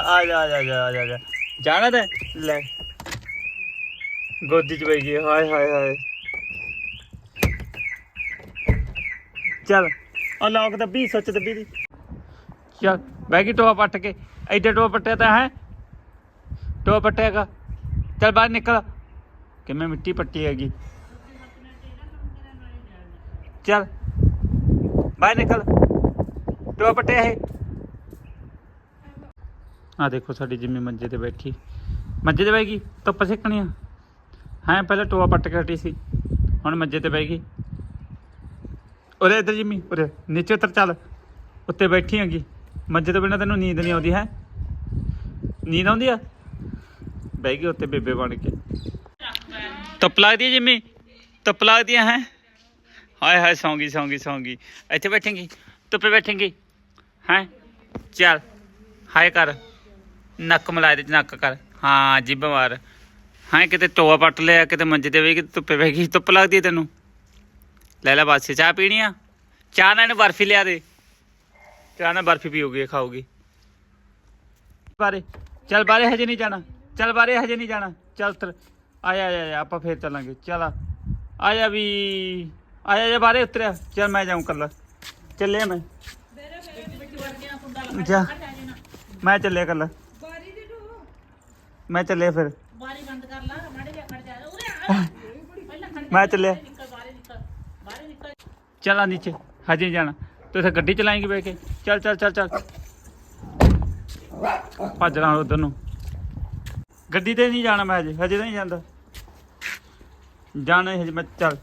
ਆ ਜਾ ਆ ਜਾ ਆ ਜਾ ਆ ਜਾ, ਜਾਣਾ ਤੇ ਲੈ। ਗੋਦੀ ਚ ਬੈ ਗਈ ਹਾਏ ਹਾਏ ਹਾਏ। ਚੱਲ। ਆ ਲੋਕ ਦੱਬੀ ਸੱਚ ਦੱਬੀ ਦੀ। ਚੱਲ ਬੈ ਗਈ ਟੋਆ ਪੱਟ ਕੇ। ਐਡੇ ਟੋਆ ਪੱਟਿਆ ਤਾਂ ਹੈ। ਟੋਆ ਪੱਟਿਆਗਾ। ਚੱਲ ਬਾਹਰ ਨਿਕਲ। ਕਿਵੇਂ ਮਿੱਟੀ ਪੱਟੀ ਹੈਗੀ? ਚੱਲ। ਬਾਹਰ ਨਿਕਲ। ਟੋਆ ਪੱਟਿਆ ਹੈ ਆ ਦੇਖੋ ਸਾਡੀ ਜਿੰਮੀ ਮੰਜੇ ਤੇ ਬੈਠੀ। ਮੰਜੇ ਤੇ ਬਹਿ ਗਈ? ਧੁੱਪ ਸੇਕਣੀ ਆ? ਹਾਂ, ਪਹਿਲਾਂ ਟੋਆ ਪੱਟ ਕੇ ਹਟੀ ਸੀ। ਹੁਣ ਮੰਜੇ ਤੇ ਬਹਿ ਗਈ। ਉਰੇ ਇੱਧਰ ਜਿੰਮੀ, ਉਰੇ। ਨੀਚੇ ਉਤਰ ਚੱਲ। ਉੱਤੇ ਬੈਠੀ ਹੈਗੀ। ਮੰਜੇ ਤੋਂ ਬਿਨਾਂ ਤੈਨੂੰ ਨੀਂਦ ਨਹੀਂ ਆਉਂਦੀ, ਹੈ? ਨੀਂਦ ਆਉਂਦੀ ਆ? ਬਹਿ ਗਈ ਉੱਤੇ ਬੇਬੇ ਬਣ ਕੇ। ਧੁੱਪ ਲੱਗਦੀ ਹੈ ਜਿੰਮੀ? ਧੁੱਪ ਲੱਗਦੀ ਹੈ ਹੈਂ? ਹਾਏ ਹਾਏ ਸੌਂਗੀ ਸੌਂਗੀ ਸੌਂਗੀ ਇੱਥੇ ਬੈਠੇਂਗੀ? ਧੁੱਪੇ ਬੈਠੇਂਗੀ? ਹੈ? ਚੱਲ। ਹਾਏ ਕਰ। ਨੱਕ ਮਿਲਾ ਦੇ ਨੱਕ ਕਰ। ਹਾਂ ਜਿੱਬ ਮਾਰ ਹਾਂ ਕਿਤੇ ਟੋਆ ਪੱਟ ਲਿਆ ਕਿਤੇ ਮੰਜੇ ਤੇ ਬਹਿ ਗਈ ਧੁੱਪੇ ਬਹਿ ਗਈ ਧੁੱਪ ਲੱਗਦੀ ਹੈ ਤੈਨੂੰ। ਲੈ ਲੈ ਬਾਸੇ ਚਾਹ ਪੀਣੀ ਆ? ਚਾਹ ਨਾਲ ਬਰਫੀ ਲਿਆ ਦੇ। ਚਾਹ ਨਾਲ ਬਰਫੀ ਪੀਓਗੀ ਖਾਓਗੀ ਬਾਰੇ ਚੱਲ ਬਾਰੇ ਹਜੇ ਨਹੀਂ ਜਾਣਾ। ਚੱਲ ਬਾਰੇ ਹਜੇ ਨਹੀਂ ਜਾਣਾ। ਚੱਲ ਤਰ ਆਇਆ ਆਇਆ ਆਪਾਂ ਫੇਰ ਚੱਲਾਂਗੇ। ਚੱਲ ਆ। ਆਇਆ ਵੀ ਆਇਆ ਜਾ ਬਾਰੇ ਉਤਰਿਆ। ਚੱਲ ਮੈਂ ਜਾਉਂ ਕੱਲਾ ਚੱਲੇ ਮੈਂ। ਜਾ ਮੈਂ ਚੱਲਿਆ ਕੱਲਾ ਮੈਂ ਚੱਲਿਆ ਫਿਰ। ਬਾਰੀ ਬੰਦ ਕਰ ਲਾ ਮਾੜੇ ਜਿਹਾ ਖੜ ਜਾ ਉਰੇ ਆ। ਪਹਿਲਾਂ ਖੜ ਮੈਂ ਚੱਲਿਆ। ਨਿਕਲ ਬਾਹਰ ਨਿਕਲ ਬਾਹਰ ਨਿਕਲ। ਚੱਲ ਆ ਨੀਚੇ ਹਜੇ ਜਾਣਾ। ਤੂੰ ਇੱਥੇ ਗੱਡੀ ਚਲਾਏਂਗੀ ਬੈ ਕੇ। ਚੱਲ ਚੱਲ ਚੱਲ ਚੱਲ। ਭੱਜ ਰਹਾ ਉਧਰ ਨੂੰ। ਗੱਡੀ ਤੇ ਨਹੀਂ ਜਾਣਾ ਮੈਂ ਹਜੇ ਹਜੇ ਤਾਂ ਨਹੀਂ ਜਾਂਦਾ। ਜਾਣਾ ਹਜੇ ਮੈਂ ਚੱਲ।